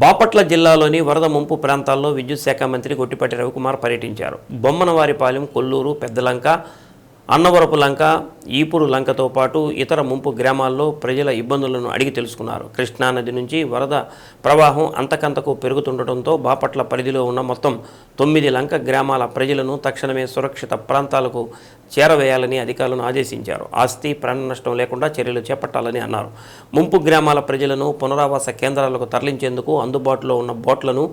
బాపట్ల జిల్లాలోని వరద ముంపు ప్రాంతాల్లో విద్యుత్ శాఖ మంత్రి గొట్టిపాటి రవికుమార్ పర్యటించారు. బొమ్మనవారిపాలెం కొల్లూరు పెద్దలంక అన్నవరపు లంక ఈపూరు లంకతో పాటు ఇతర ముంపు గ్రామాల్లో ప్రజల ఇబ్బందులను అడిగి తెలుసుకున్నారు. కృష్ణానది నుంచి వరద ప్రవాహం అంతకంతకు పెరుగుతుండటంతో బాపట్ల పరిధిలో ఉన్న మొత్తం తొమ్మిది లంక గ్రామాల ప్రజలను తక్షణమే సురక్షిత ప్రాంతాలకు చేరవేయాలని అధికారులను ఆదేశించారు. ఆస్తి ప్రాణ నష్టం లేకుండా చర్యలు చేపట్టాలని అన్నారు. ముంపు గ్రామాల ప్రజలను పునరావాస కేంద్రాలకు తరలించేందుకు అందుబాటులో ఉన్న బోట్లను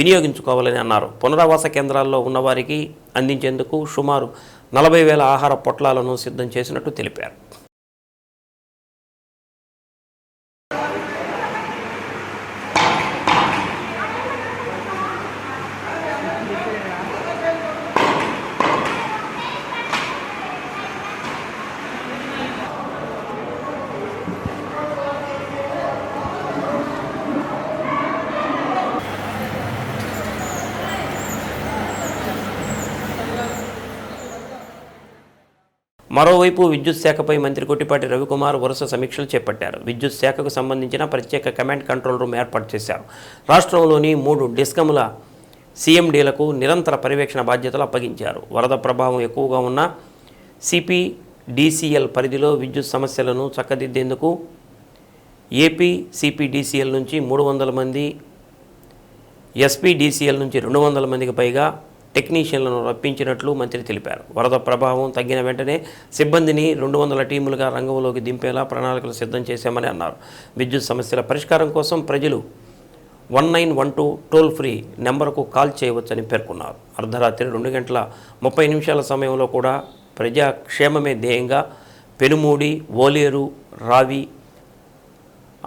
వినియోగించుకోవాలని అన్నారు. పునరావాస కేంద్రాల్లో ఉన్నవారికి అందించేందుకు సుమారు నలభై వేల ఆహార పొట్లాలను సిద్ధం చేసినట్టు తెలిపారు. మరోవైపు విద్యుత్ శాఖపై మంత్రి కొట్టిపాటి రవికుమార్ వరుస సమీక్షలు చేపట్టారు. విద్యుత్ శాఖకు సంబంధించిన ప్రత్యేక కమాండ్ కంట్రోల్ రూమ్ ఏర్పాటు చేశారు. రాష్ట్రంలోని మూడు డిస్కముల సీఎండీలకు నిరంతర పర్యవేక్షణ బాధ్యతలు అప్పగించారు. వరద ప్రభావం ఎక్కువగా ఉన్న సిపి డిసిఎల్ పరిధిలో విద్యుత్ సమస్యలను చక్కదిద్దేందుకు ఏపీ సిపిడిసిఎల్ నుంచి మూడు వందల మంది ఎస్పీడీసీఎల్ నుంచి రెండు వందల మందికి పైగా టెక్నీషియన్లను రప్పించినట్లు మంత్రి తెలిపారు. వరద ప్రభావం తగ్గిన వెంటనే సిబ్బందిని రెండు వందల టీములుగా రంగంలోకి దింపేలా ప్రణాళికలు సిద్ధం చేశామని అన్నారు. విద్యుత్ సమస్యల పరిష్కారం కోసం ప్రజలు one nine one two toll free నెంబర్కు కాల్ చేయవచ్చని పేర్కొన్నారు. అర్ధరాత్రి రెండు గంటల ముప్పై నిమిషాల సమయంలో కూడా ప్రజాక్షేమమే ధ్యేయంగా పెనుమూడి ఓలేరు రావి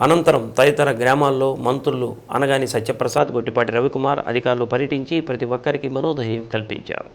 అనంతరం తదితర గ్రామాల్లో మంత్రులు అనగాని సత్యప్రసాద్ గొట్టిపాటి రవికుమార్ అధికారులు పర్యటించి ప్రతి ఒక్కరికి మనోధైర్యం కల్పించారు.